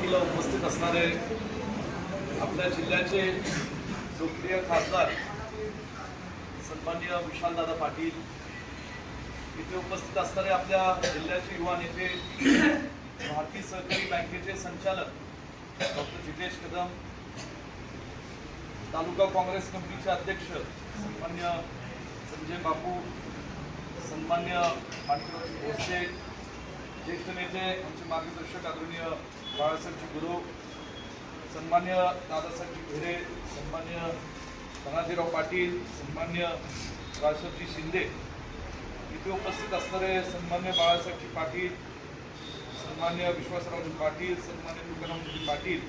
बैठकीला उपस्थित असणारे आपल्या जिल्ह्याचे लोकप्रिय खासदार सन्मान्य विशालदादा पाटील इथे उपस्थित असणारे आपल्या जिल्ह्याचे युवा नेते भारतीय सहकारी बँकेचे संचालक डॉक्टर जितेश कदम तालुका काँग्रेस कमिटीचे अध्यक्ष सन्मान्य संजय बापू सन्मान्य पाटील भोसले ज्येष्ठ नेते आमचे मार्गदर्शक आदरणीय बाळासाहेबजी गुरु सन्मान्य दादासाहेबजी भिरे सन्मान्य धनाजीराव पाटील सन्मान्य राजसाहेबजी शिंदे. इथे उपस्थित असणारे सन्मान्य बाळासाहेबजी पाटील सन्मान्य विश्वासरावजी पाटील सन्मान्य तुकारामजी पाटील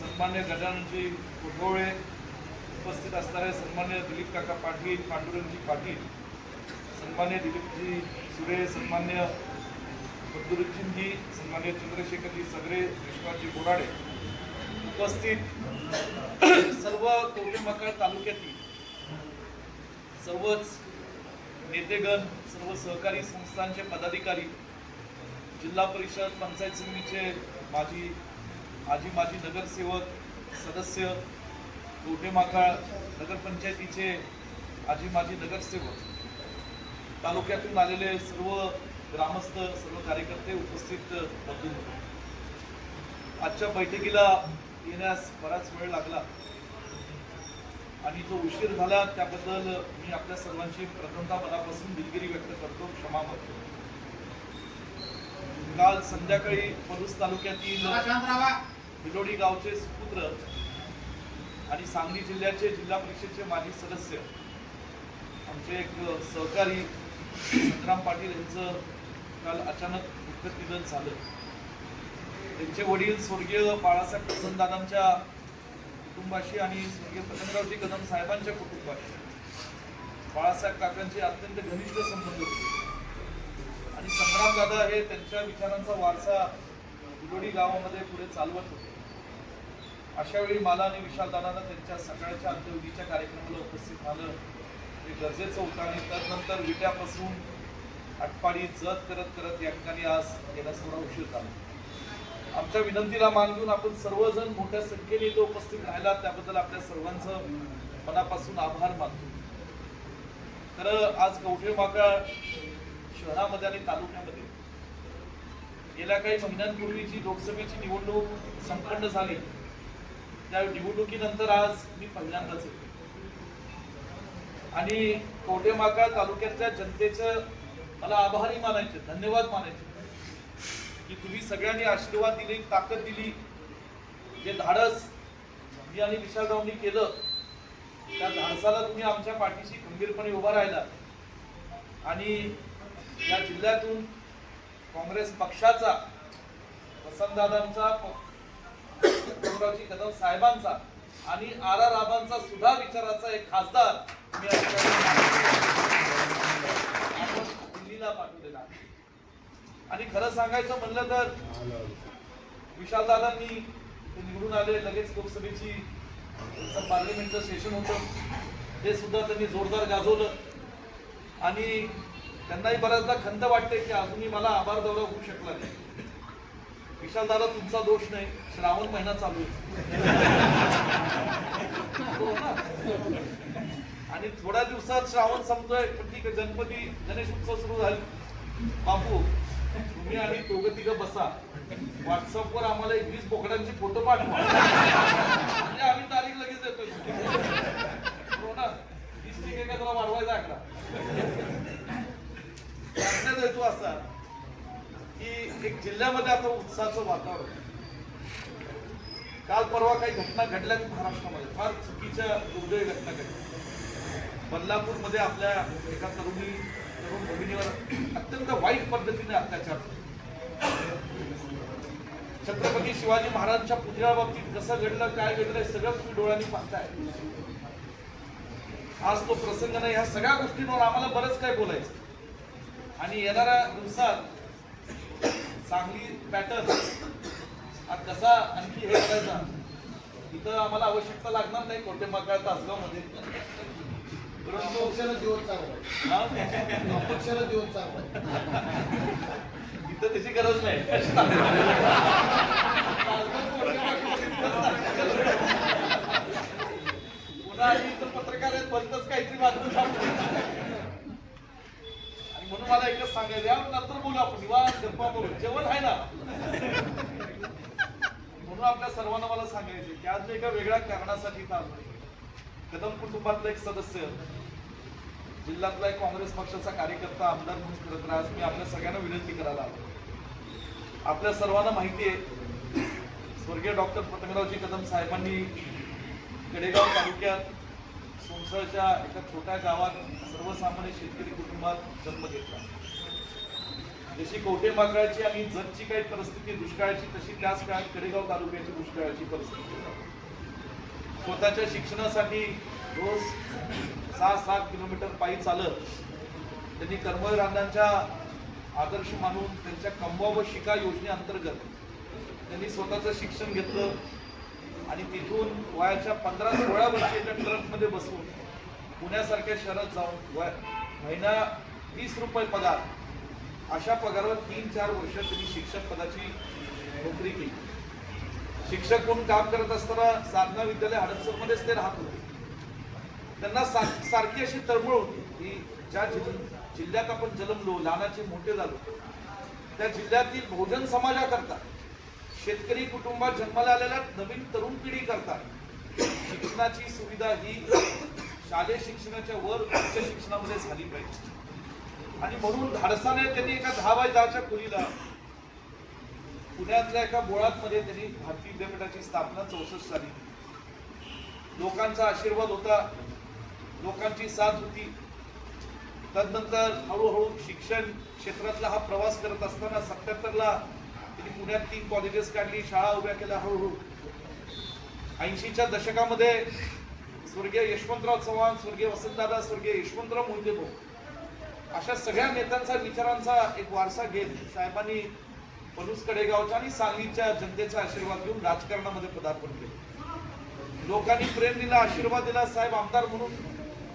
सन्मान्य गजाननजी कोठोळे उपस्थित असणारे सन्मान्य दिलीप काका पाटील पांडुरंगजी पाटील सन्मान्य दिलीपजी सुरे सन्मान्य बद्रुद्दीनजी सन्मान्य चंद्रशेखरजी सगळे विश्वासजी बोराडे उपस्थित सर्व कोटेमकाळ तालुक्यातील सर्वच नेतेगण सर्व सहकारी संस्थांचे पदाधिकारी जिल्हा परिषद पंचायत समितीचे माजी आजी माजी नगरसेवक सदस्य कोटेमाकाळ नगरपंचायतीचे आजी माजी नगरसेवक तालुक्यातून आलेले सर्व ग्रामस्थ सर्व कार्यकर्ते उपस्थित बंधू आजच्या बैठकीला येण्यास बराच वेळ लागला. आणि जो उशीर झाला त्याबद्दल मी आपल्या सर्वांची प्रथमतः मनापासून दिलगिरी व्यक्त करतो क्षमा मागतो. काल संध्याकाळी पलूस तालुक्यातील बिलोडी गावचे सुपुत्र आणि सांगली जिल्ह्याचे जिल्हा परिषदेचे माजी सदस्य आमचे एक सहकारी संग्राम पाटील यांचं काल अचानक दुःखद निधन झालं. त्यांचे वडील स्वर्गीय बाळासाहेब प्रसन्नदादांच्या कुटुंबाशी आणि स्वर्गीय पतंगरावजी कदम साहेबांच्या कुटुंबाशी. बाळासाहेब काकांचे अत्यंत घनिष्ठ संबंध होते. आणि संग्राम दादा हे त्यांच्या विचारांचा वारसा बिलोडी गावामध्ये पुढे चालवत होते. अशा वेळी मला आणि विशाल दादांना त्यांच्या सकाळच्या अंत्यविधीच्या कार्यक्रमाला उपस्थित झालं हे गरजेचं होतं आणि त्यानंतर विट्यापासून आटपाडी जत करत करत या ठिकाणी आज याला थोडा उशीर झाला आमच्या विनंतीला मान घेऊन आपण सर्वजण मोठ्या संख्येने इथे उपस्थित राहिला. त्याबद्दल आपल्या सर्वांचं मनापासून आभार मानतो. खरं आज कवठे माकळ शहरामध्ये आणि तालुक्यामध्ये गेल्या काही महिन्यांपूर्वी जी लोकसभेची निवडणूक संपन्न झाली. त्या निवडणुकीनंतर आज मी पहिल्यांदाच येतो. आणि कवठेमाका तालुक्यातल्या जनतेचं मला आभारी मानायचे धन्यवाद मानायचे. की तुम्ही सगळ्यांनी आशीर्वाद दिले ताकद दिली. जे धाडस मी आणि विशालरावनी केलं त्या धाडसाला तुम्ही आमच्या पाठीशी खंबीरपणे उभा राहिला. आणि या जिल्ह्यातून काँग्रेस पक्षाचा वसंतदादांचा पतंगरावजी कदम साहेबांचा आणि आर आर आबांचा सुद्धा विचाराचा एक खासदार मी आपण पाठवलेला आहे. आणि खरं सांगायचं म्हणलं तर विशालदादांनी ते निवडून आले लगेच लोकसभेची पार्लिमेंटचं पार्लमेंटचं सेशन होतं ते सुद्धा त्यांनी जोरदार गाजवलं. आणि त्यांनाही बऱ्याचदा खंत वाटते की अजूनही मला आभार दौरा होऊ शकला नाही. विशाल दादा तुमचा दोष नाही. श्रावण महिना चालू आहे. हो आणि थोड्या दिवसात श्रावण संपतोय पण ठीक आहे गणपती गणेश उत्सव सुरू झाले. बापू तुम्ही आणि दोघं तिघं बसा. व्हॉट्सअपवर आम्हाला एक वीस बोकडांची फोटो पाठवा. म्हणजे आम्ही तारीख लगेच येतो हो ना? वीस ठीक आहे का? तुला वाढवायचा आकडा. देतो असा की एक जिल्ह्यामध्ये आता उत्साहाचं वातावरण काल परवा काही घटना घडल्या महाराष्ट्रामध्ये. फार चुकीच्या दुर्दैवी घटना घडल्या. बदलापूरमध्ये आपल्या एका तरुणी तरुण भगिनीवर अत्यंत वाईट पद्धतीने अत्याचार छत्रपती शिवाजी महाराजांच्या पुतळ्याबाबतीत कसं घडलं काय घडलं सगळं तुम्ही डोळ्यांनी पाहताय. आज तो प्रसंग नाही ह्या सगळ्या गोष्टींवर आम्हाला बरंच काय बोलायचं. आणि येणाऱ्या दिवसात चांगली पॅटर्न हा कसा आणखी हे करायचा इथं आम्हाला आवश्यकता लागणार नाही कोणते मका तासगाव पक्षाला दिवस चांगला पक्षाला दिवस चांगला इथं त्याची गरज नाही पुन्हा इथं पत्रकार आहेत बनतच काहीतरी बातमी सांगतो आणि म्हणून मला एकच सांगायचं या नंतर बोलू आपण निवास गप्पा जेवण आहे ना म्हणून आपल्या सर्वांना मला सांगायचे की आज मी एका वेगळ्या कारणासाठी चालू आहे कदम कुटुंबातला एक सदस्य जिल्ह्यातला एक काँग्रेस पक्षाचा कार्यकर्ता आमदार म्हणून करत राहा आज मी आपल्या सगळ्यांना विनंती करायला आलो. आपल्या सर्वांना माहिती आहे स्वर्गीय डॉक्टर पतंगरावजी कदम साहेबांनी कडेगाव तालुक्यात सोनसळच्या एका छोट्या गावात सर्वसामान्य शेतकरी कुटुंबात जन्म घेतला. जशी कोठे माकळाची आणि जगची काही परिस्थिती दुष्काळाची तशी त्याच काळात कडेगाव तालुक्याची दुष्काळाची परिस्थिती. स्वतःच्या शिक्षणासाठी रोज सहा सात किलोमीटर पायी चालत त्यांनी कर्मवीर अण्णांच्या आदर्श मानून त्यांच्या कमवा व शिका योजनेअंतर्गत त्यांनी स्वतःचं शिक्षण घेतलं आणि तिथून वयाच्या पंधरा सोळा वर्षी एका ट्रकमध्ये बसून पुण्यासारख्या शहरात जाऊन वय महिना तीस रुपये पगार अशा पगारावर तीन चार वर्ष त्यांनी शिक्षक पदाची नोकरी केली. शिक्षक म्हणून काम करत असताना साधना विद्यालय हडपसरमध्येच ते राहत होते. त्यांना सारखी अशी तळमळ होती की ज्या जिल्ह्यात आपण जन्मलो लहानाचे मोठे झालो त्या जिल्ह्यातील बहुजन समाजाकरता शेतकरी कुटुंबात जन्माला आलेल्या नवीन तरुण पिढी करता शिक्षणाची सुविधा ही शालेय शिक्षणाच्या वर उच्च शिक्षणामध्ये झाली पाहिजे. आणि म्हणून धाडसाने त्यांनी एका दहा बाय दहाच्या खोलीला पुण्यातल्या एका बोळातमध्ये त्यांनी भारतीय विद्यापीठाची स्थापना चौसष्ट साली लोकांचा आशीर्वाद होता लोकांची साथ होती. तदनंतर हळूहळू शिक्षण क्षेत्रातला हा प्रवास करत असताना सत्याहत्तरला त्यांनी पुण्यात तीन कॉलेजेस काढली शाळा उभ्या केल्या हळूहळू. ऐंशीच्या दशकामध्ये स्वर्गीय यशवंतराव चव्हाण स्वर्गीय वसंतदादा स्वर्गीय यशवंतराव मोहिते भाऊ अशा सगळ्या नेत्यांचा विचारांचा एक वारसा घेत साहेबांनी पलूस कडेगावच्या आणि सांगलीच्या जनतेचा आशीर्वाद घेऊन राजकारणामध्ये पदार्पण केले. लोकांनी प्रेम दिला आशीर्वाद दिला. साहेब आमदार म्हणून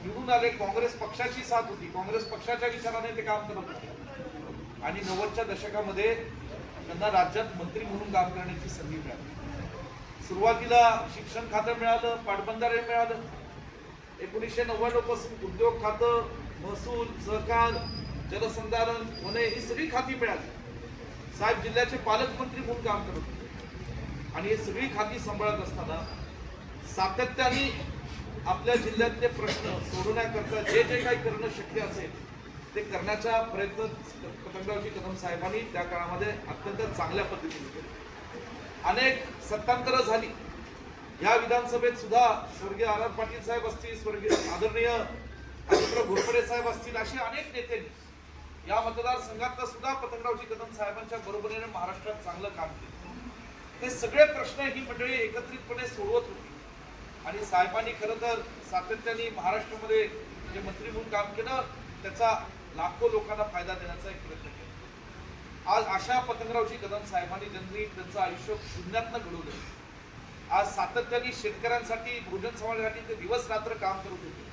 निवडून आले. काँग्रेस पक्षाची साथ होती. काँग्रेस पक्षाच्या विचाराने ते काम करत होते. आणि नव्वदच्या दशकामध्ये त्यांना राज्यात मंत्री म्हणून काम करण्याची संधी मिळाली. सुरुवातीला शिक्षण खातं मिळालं पाटबंधारे मिळालं. एकोणीसशे नव्याण्णवपासून उद्योग खातं महसूल सहकार जलसंधारण वने ही सगळी खाती मिळाली. साहेब जिल्ह्याचे पालकमंत्री म्हणून काम करत होते. आणि ही सगळी खाती सांभाळत असताना सातत्याने आपल्या जिल्ह्यातले प्रश्न सोडवण्याकरता जे जे काही करणं शक्य असेल ते करण्याचा प्रयत्न पतंगरावजी कदम साहेबांनी त्या काळामध्ये अत्यंत चांगल्या पद्धतीने केले. अनेक सत्तांतरं झाली. या विधानसभेत सुद्धा स्वर्गीय आर आर पाटील साहेब असतील स्वर्गीय आदरणीय आदित्य घोरपडे साहेब असतील असे अनेक नेत्यांनी या मतदारसंघातलं सुद्धा पतंगरावजी कदम साहेबांच्या बरोबरीने महाराष्ट्रात चांगलं काम केलं. हे सगळे प्रश्न ही मंडळी एकत्रितपणे सोडवत होती. आणि साहेबांनी खरं तर सातत्याने महाराष्ट्रामध्ये जे मंत्री म्हणून काम केलं त्याचा लाखो लोकांना फायदा देण्याचा एक प्रयत्न केला. आज अशा पतंगरावजी कदम साहेबांनी ज्यांनी त्यांचं आयुष्य शून्यातनं घडवलं आज सातत्याने शेतकऱ्यांसाठी भोजन समाजासाठी ते दिवस रात्र काम करत होते.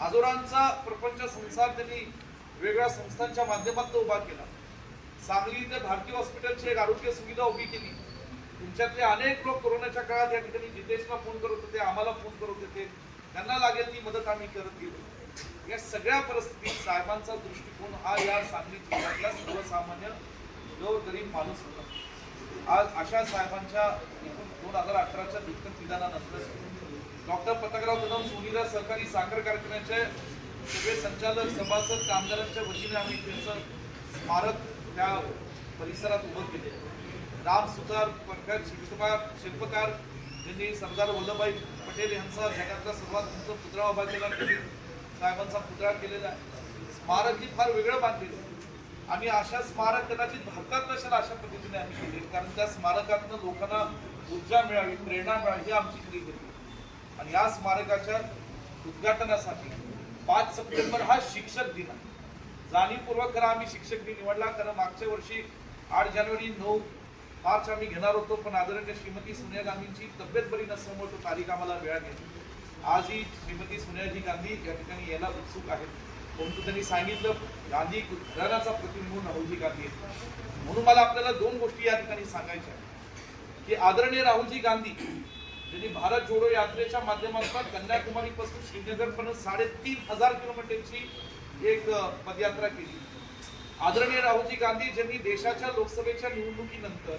हजारांचा प्रपंच संसार त्यांनी वेगवेगळ्या संस्थांच्या माध्यमातून उभा केला. सांगली इथे भारतीय हॉस्पिटलची एक आरोग्य सुविधा उभी केली. तुमच्यातले अनेक लोक कोरोनाच्या काळात या ठिकाणी जितेशला फोन करत होते आम्हाला फोन करत होते. त्यांना लागेल ती मदत आम्ही करत गेलो. या सगळ्या परिस्थितीत साहेबांचा दृष्टिकोन हा या सांगली जिल्ह्यातला सर्वसामान्य जो गरीब माणूस होता. आज अशा साहेबांच्या एकूण दोन हजार अठराच्या दुःखद निदानानंतर डॉक्टर पतंगराव कदम सोनीला सहकारी साखर कारखान्याचे सगळे संचालक सभासद कामगारांच्या वतीने आम्ही त्यांचं स्मारक त्या परिसरात उभं केले. राम सुतार पंकज शिल्पकार शिल्पकार यांनी सरदार वल्लभभाई पटेल यांचा जगातला सर्वात उंच पुतळा उभा केला साहेबांचा पुतळा केलेला आहे. स्मारक ही फार वेगळं बांधलेलं आहे. आम्ही अशा स्मारक कदाचित भारतात नसेल अशा पद्धतीने आम्ही केले कारण त्या स्मारकातनं लोकांना ऊर्जा मिळावी प्रेरणा मिळावी ही आमची खरी होती आणि या स्मारकाच्या उद्घाटनासाठी पाच सप्टेंबर हा शिक्षक दिन आहे. जाणीवपूर्वक खरं आम्ही शिक्षक दिन निवडला. कारण मागच्या वर्षी आठ जानेवारी नऊ मार्च आम्ही घेणार होतो पण आदरणीय श्रीमती सोनिया गांधींची तब्येत बरी नसल्यामुळे तो तारीख आम्हाला मिळाली आजही श्रीमती सोनियाजी गांधी या ठिकाणी यायला उत्सुक आहेत. परंतु त्यांनी सांगितलं गांधी घराण्याचा प्रतिनिधी राहुलजी गांधी आहेत. म्हणून मला आपल्याला दोन गोष्टी या ठिकाणी सांगायच्या आहेत. की आदरणीय राहुलजी गांधी ज्यांनी भारत जोडो यात्रेच्या माध्यमातून कन्याकुमारीपासून श्रीनगरपर्यंत साडेतीन हजार किलोमीटरची एक पदयात्रा केली. आदरणीय राहुलजी गांधी ज्यांनी देशाच्या लोकसभेच्या निवडणुकीनंतर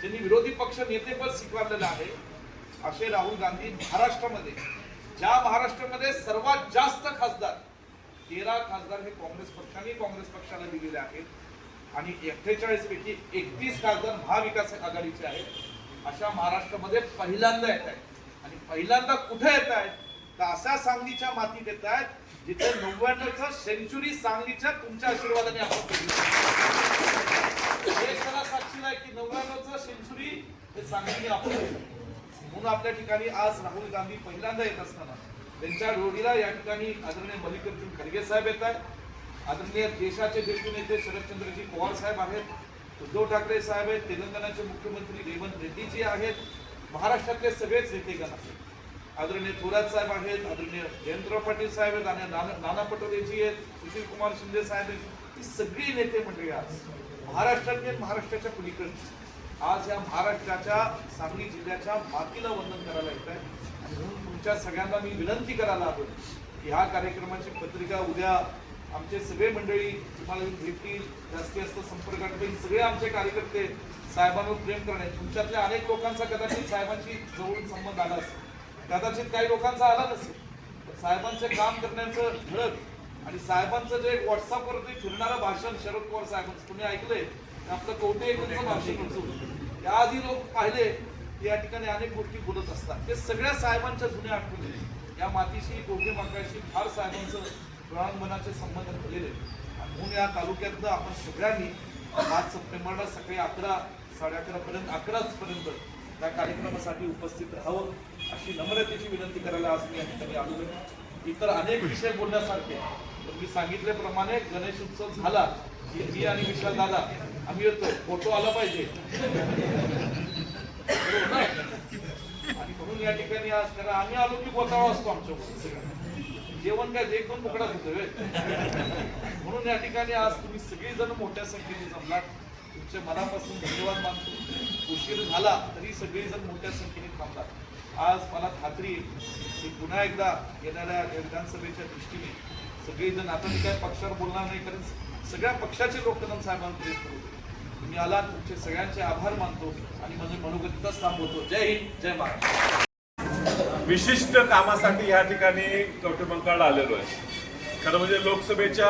ज्यांनी विरोधी पक्ष नेतेपद स्वीकारलेलं आहे असे राहुल गांधी महाराष्ट्रामध्ये ज्या महाराष्ट्रामध्ये सर्वात जास्त खासदार तेरा खासदार हे काँग्रेस पक्षाने काँग्रेस पक्षाला दिलेले आहेत. आणि अठ्ठेचाळीस पैकी एकतीस खासदार महाविकास आघाडीचे आहेत. अशा महाराष्ट्रामध्ये पहिल्यांदा येत आहेत. आणि पहिल्यांदा कुठे येत आहेत? तर अशा सांगलीच्या मातीत येत आहेत जिथे नव्याण्णवचा सेंचुरी सांगलीच्या तुमच्या आशीर्वादाने आपण हे खरा साक्षीला आहे की नव्याण्णवचा सेंचुरी हे सांगली आपण म्हणून आपल्या ठिकाणी आज राहुल गांधी पहिल्यांदा येत असताना त्यांच्या रोडीला या ठिकाणी आदरणीय मल्लिकार्जुन खरगे साहेब येत आहेत. आदरणीय देशाचे ज्येष्ठ नेते शरदचंद्रजी पवार साहेब आहेत. उद्धव ठाकरे साहेब आहेत तेलंगणाचे मुख्यमंत्री रेवंत रेड्डीजी आहेत महाराष्ट्रातले सगळेच नेतेगण आहेत. आदरणीय थोरात साहेब आहेत आदरणीय जयंतराव पाटील साहेब आहेत आणि नाना नाना पटोलेजी आहेत सुशील कुमार शिंदे साहेब आहेत. ही सगळी नेते मंडळी आज महाराष्ट्रातली महाराष्ट्राच्या पलीकडची. आज या महाराष्ट्राच्या सांगली जिल्ह्याच्या मातीला वंदन करायला येत आहे आणि म्हणून तुमच्या सगळ्यांना मी विनंती करायला आलो की ह्या कार्यक्रमाची पत्रिका उद्या आमचे सगळे मंडळी तुम्हाला येऊन भेटतील जास्तीत जास्त संपर्कात येईल सगळे आमचे कार्यकर्ते साहेबांवर प्रेम करणे तुमच्यातल्या अनेक लोकांचा कदाचित साहेबांची जवळून संबंध आला असेल. कदाचित काही लोकांचा आला नसेल. पण साहेबांचे काम करण्याचं धडक आणि साहेबांचं जे व्हॉट्सअपवर ते फिरणारं भाषण शरद पवार साहेबांचं तुम्ही ऐकलंय? ते आपलं कवटे एकूणचं भाषण होतं आधी लोक पाहिले की या ठिकाणी अनेक गोष्टी बोलत असतात. ते सगळ्या साहेबांच्या जुन्या आठवणी. या मातीशी गोगे माकाशी फार साहेबांचं प्राणमनाचे संबंध झालेले आणि म्हणून या तालुक्यातनं आपण सगळ्यांनी पाच सप्टेंबरला सकाळी अकरा साडे अकरा पर्यंत अकराच पर्यंत या कार्यक्रमासाठी उपस्थित राहावं अशी नम्रतेची विनंती करायला आज मी या ठिकाणी आलो इतर अनेक विषय बोलण्यासारखे पण मी सांगितल्याप्रमाणे गणेश उत्सव झाला की मी आणि विशाल दादा आम्ही येतो. फोटो आला पाहिजे. आणि म्हणून या ठिकाणी आज कारण आम्ही आलो की बोताळा असतो आमच्या जेवण काय एक दोन मुकडात होतं म्हणून या ठिकाणी आज तुम्ही सगळेजण मोठ्या संख्येने जमलात. तुमच्या मनापासून धन्यवाद मानतो. उशीर झाला तरी सगळेजण मोठ्या संख्येने थांबलात. आज मला खात्री की पुन्हा एकदा येणाऱ्या विधानसभेच्या दृष्टीने सगळेजण आता मी काय पक्षावर बोलणार नाही कारण सगळ्या पक्षाचे लोक साहेबांना प्रेम करू तुम्ही आलात तुमचे सगळ्यांचे आभार मानतो आणि माझे मनोगतीतच थांबवतो जय हिंद जय महाराष्ट्र. विशिष्ट कामासाठी या ठिकाणी कवटेमंकाळला आलेलो आहे. खरं म्हणजे लोकसभेच्या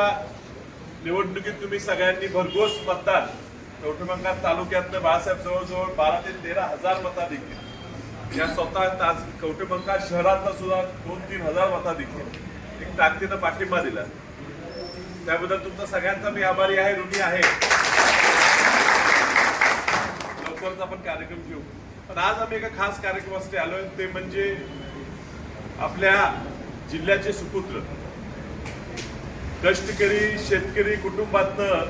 निवडणुकीत तुम्ही सगळ्यांनी भरघोस मतदान कवटेमंकाळ तालुक्यातलं बाळासाहेब जवळजवळ बारा ते तेरा हजार मताधिक्य या स्वतः ताज कवटेमंकाळ शहरातला सुद्धा दोन तीन हजार मता देखील एक ताकदीनं पाठिंबा दिला. त्याबद्दल तुमचा सगळ्यांचा मी आभारी आहे ऋणी आहे. लवकरच आपण कार्यक्रम घेऊ. पण आज आम्ही एका खास कार्यक्रमासाठी आलोय ते म्हणजे आपल्या जिल्ह्याचे सुपुत्र. कष्टकरी शेतकरी कुटुंबातनं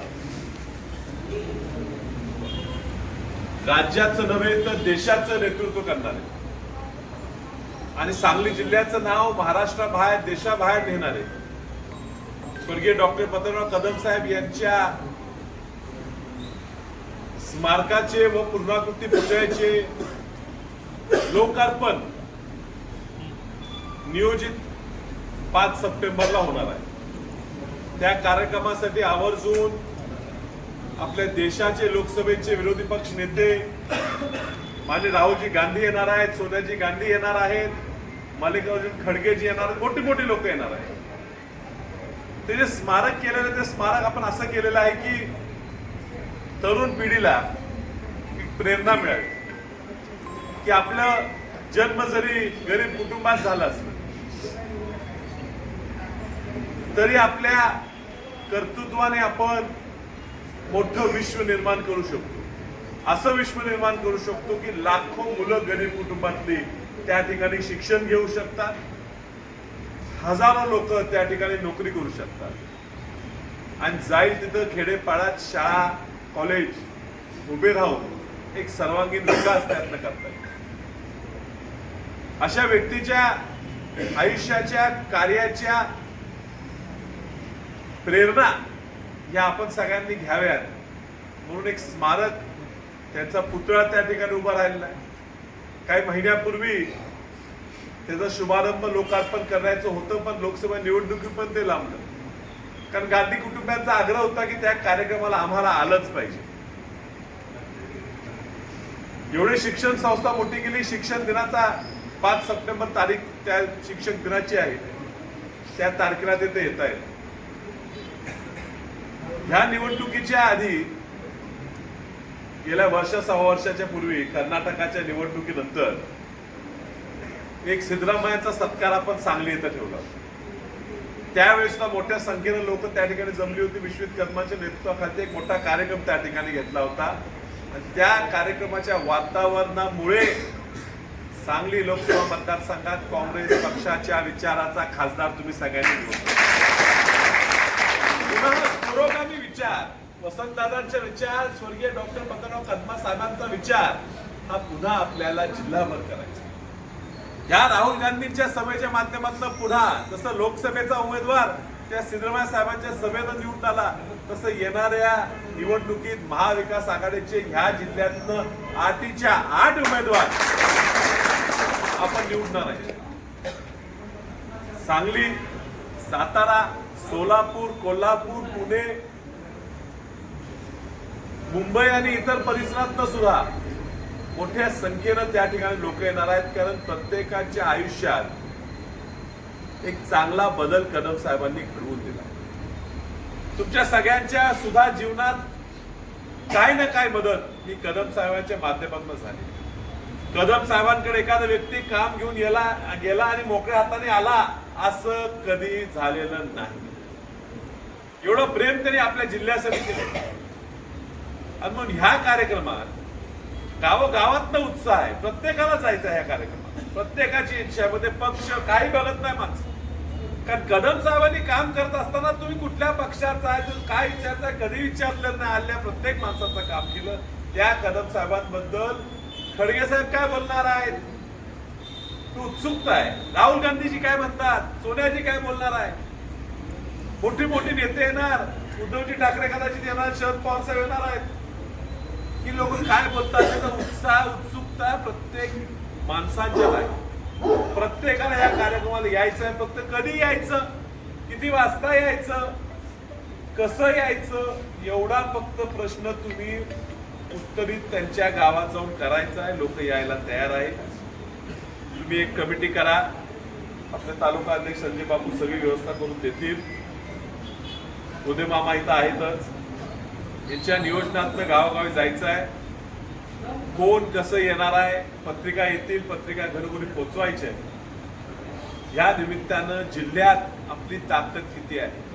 राज्याचं नव्हे तर देशाचं नेतृत्व करणारे. आणि सांगली जिल्ह्याचं नाव महाराष्ट्राबाहेर देशाबाहेर नेणारे. स्वर्गीय डॉक्टर पद्मनाभ कदम साहेब यांच्या स्मारकाचे व पूर्णाकृती पुतळ्याचे लोकार्पण नियोजित पाच सप्टेंबरला होणार आहे. त्या कार्यक्रमासाठी आवर्जून आपल्या देशाचे लोकसभेचे विरोधी पक्ष नेते मान्य राहुलजी गांधी येणार आहेत सोनियाजी गांधी येणार आहेत मल्लिकार्जुन खडगेजी येणार आहेत मोठी मोठी लोक येणार आहेत. ते जे स्मारक केलेलं ते स्मारक आपण असं केलेलं आहे की तरुण पिढीला प्रेरणा मिळावी. की आपलं जन्म जरी गरीब कुटुंबात झाला असलं तरी आपल्या कर्तृत्वाने आपण मोठं विश्व निर्माण करू शकतो. असं विश्व निर्माण करू शकतो की लाखो मुलं गरीब कुटुंबातली त्या ठिकाणी शिक्षण घेऊ शकतात. हजारो लोक त्या ठिकाणी नोकरी करू शकतात. आणि जाईल तिथं खेडेपाडात शाळा कॉलेज उभे राहून एक सर्वांगीण विकास त्यातनं करता येईल. अशा व्यक्तीच्या आयुष्याच्या कार्याच्या प्रेरणा या आपण सगळ्यांनी घ्याव्यात. म्हणून एक स्मारक त्यांचा पुतळा त्या ठिकाणी उभा राहिलेला आहे. काही महिन्यापूर्वी त्याचा शुभारंभ लोकार्पण करायचं होतं पण लोकसभा निवडणुकी पण ते लांबलं. कारण गांधी कुटुंबाचा आग्रह होता की त्या कार्यक्रमाला आम्हाला आलंच पाहिजे. एवढी शिक्षण संस्था मोठी गेली शिक्षण दिनाचा पाच सप्टेंबर तारीख त्या शिक्षक दिनाची आहे. त्या तारखेला तिथे येत आहेत ह्या निवडणुकीच्या आधी गेल्या वर्ष सहा वर्षाच्या पूर्वी कर्नाटकाच्या निवडणुकीनंतर एक सिद्धरामय्यांचा सत्कार आपण सांगली इथं ठेवला. त्यावेळेस मोठ्या संख्येनं लोक त्या ठिकाणी जमली होती. विश्वित कर्माच्या नेतृत्वाखाली एक मोठा कार्यक्रम त्या ठिकाणी घेतला होता. आणि त्या कार्यक्रमाच्या वातावरणामुळे सांगली लोकसभा मतदारसंघात काँग्रेस पक्षाच्या विचाराचा खासदार तुम्ही सगळ्यांनी पुरोगामी विचार. वसंतदादांचे विचार स्वर्गीय डॉक्टर पतराव कदमा साहेबांचा विचार हा पुन्हा आपल्याला जिल्हाभर करायचा. या राहुल गांधींच्या सभेच्या माध्यमातून पुन्हा जसं लोकसभेचा उमेदवार त्या सिद्धरामय्या साहेबांच्या सभेनं निवडून आला तसं येणाऱ्या निवडणुकीत महाविकास आघाडीचे ह्या जिल्ह्यातनं आठीच्या आठ उमेदवार आपण निवडणार आहे सांगली सातारा सोलापूर कोल्हापूर पुणे मुंबई आणि इतर परिसरात सुद्धा मोठ्या संख्येनं त्या ठिकाणी लोक येणार आहेत. कारण प्रत्येकाच्या आयुष्यात एक चांगला बदल कदम साहेबांनी घडवून दिला. तुमच्या सगळ्यांच्या सुद्धा जीवनात काय ना काय मदत ही कदम साहेबांच्या माध्यमातून झाली. कदम साहेबांकडे एखादा व्यक्ती काम घेऊन गेला गेला आणि मोकळ्या हाताने आला असं कधी झालेलं नाही. एवढं प्रेम त्यांनी आपल्या जिल्ह्यासाठी केलं. आणि म्हणून ह्या कार्यक्रमात गावोगावातनं उत्साह आहे. प्रत्येकाला जायचं आहे ह्या कार्यक्रमात. प्रत्येकाची इच्छा आहे. मध्ये पक्ष काही बघत नाही माणसं. कारण कदम साहेबांनी काम करत असताना तुम्ही कुठल्या पक्षाचा आहे काय विचारता कधी विचारलं नाही. आल्या प्रत्येक माणसाचं काम केलं. त्या कदम साहेबांबद्दल खडगे साहेब काय बोलणार आहेत? तू उत्सुकता आहे. राहुल गांधीजी काय म्हणतात? सोनियाजी काय बोलणार आहे? मोठी मोठी नेते येणार. उद्धवजी ठाकरे कदाचित येणार. शरद पवार साहेब येणार आहेत. की लोक काय बोलतात त्याचा उत्साह उत्सुकता प्रत्येक माणसांच्या आहे. प्रत्येकाला या कार्यक्रमाला यायचं आहे फक्त कधी यायचं किती वाजता यायचं कसं यायचं एवढा फक्त प्रश्न तुम्ही उत्तरित त्यांच्या गावात जाऊन करायचा आहे. लोक यायला तयार आहे तुम्ही एक कमिटी करा. आपले तालुका अध्यक्ष संजय बाबू सगळी व्यवस्था करून देतील. उदय मामा इथं आहेतच. यांच्या नियोजनातनं गावोगावी जायचं आहे. कोण कसं येणार आहे पत्रिका येतील पत्रिका घरोघरी पोचवायच्या आहे या निमित्तानं जिल्ह्यात आपली ताकद किती आहे?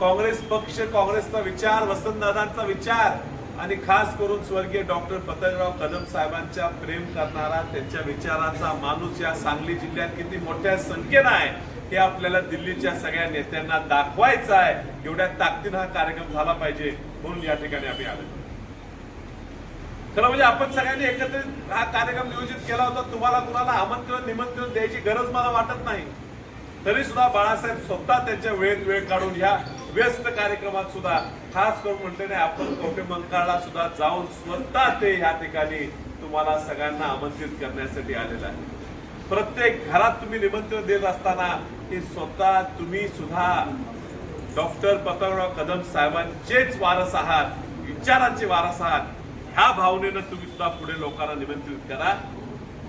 काँग्रेस पक्ष काँग्रेसचा विचार वसंतदादांचा विचार आणि खास करून स्वर्गीय डॉक्टर पतंगराव कदम साहेबांच्या प्रेम करणारा त्यांच्या विचाराचा माणूस या सांगली जिल्ह्यात किती मोठ्या संख्येनं आहे हे आपल्याला दिल्लीच्या सगळ्या नेत्यांना दाखवायचं आहे. एवढ्या ताकदीनं हा कार्यक्रम झाला पाहिजे. म्हणून या ठिकाणी आम्ही आलो. खरं म्हणजे आपण सगळ्यांनी एकत्रित हा कार्यक्रम नियोजित केला होता. तुम्हाला कुणाला आमंत्रण निमंत्रण द्यायची गरज मला वाटत नाही. तरी सुद्धा बाळासाहेब स्वतः त्यांच्या वेळेत वेळ काढून ह्या व्यस्त कार्यक्रमात सुद्धा खास करून म्हटले नाही आपण कवटे मंकाळला सुद्धा जाऊन स्वतः ते ह्या ठिकाणी तुम्हाला सगळ्यांना आमंत्रित करण्यासाठी आलेलं आहे. प्रत्येक घरात तुम्ही निमंत्रण देत असताना की स्वतः तुम्ही सुद्धा डॉक्टर प्रतापराव कदम साहेबांचेच वारस आहात विचारांचे वारस आहात. ह्या भावनेनं तुम्ही सुद्धा पुढे लोकांना निमंत्रित करा.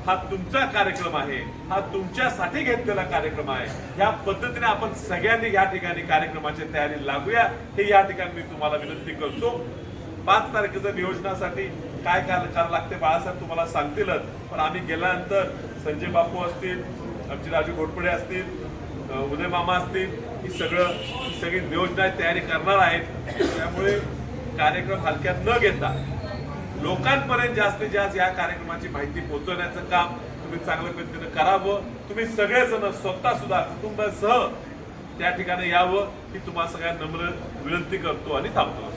हा तुमचा कार्यक्रम आहे. हा तुमच्यासाठी घेतलेला कार्यक्रम आहे. ह्या पद्धतीने आपण सगळ्यांनी या ठिकाणी कार्यक्रमाची तयारी लागूया. हे या ठिकाणी मी तुम्हाला विनंती करतो. पाच तारखेच्या नियोजनासाठी काय काय करावं लागते बाळासाहेब तुम्हाला सांगतीलच. पण आम्ही गेल्यानंतर संजय बापू असतील आमचे राजू घोटपडे असतील उदय मामा असतील ही सगळं सगळी नियोजना तयारी करणार आहेत. त्यामुळे कार्यक्रम हलक्यात न घेता लोकांपर्यंत जास्तीत जास्त या कार्यक्रमाची माहिती पोहोचवण्याचं काम तुम्ही चांगल्या पद्धतीनं करावं. तुम्ही सगळेजण स्वतः सुद्धा कुटुंबासह त्या ठिकाणी यावं ही तुम्हाला सगळ्या नम्र विनंती करतो आणि थांबतो.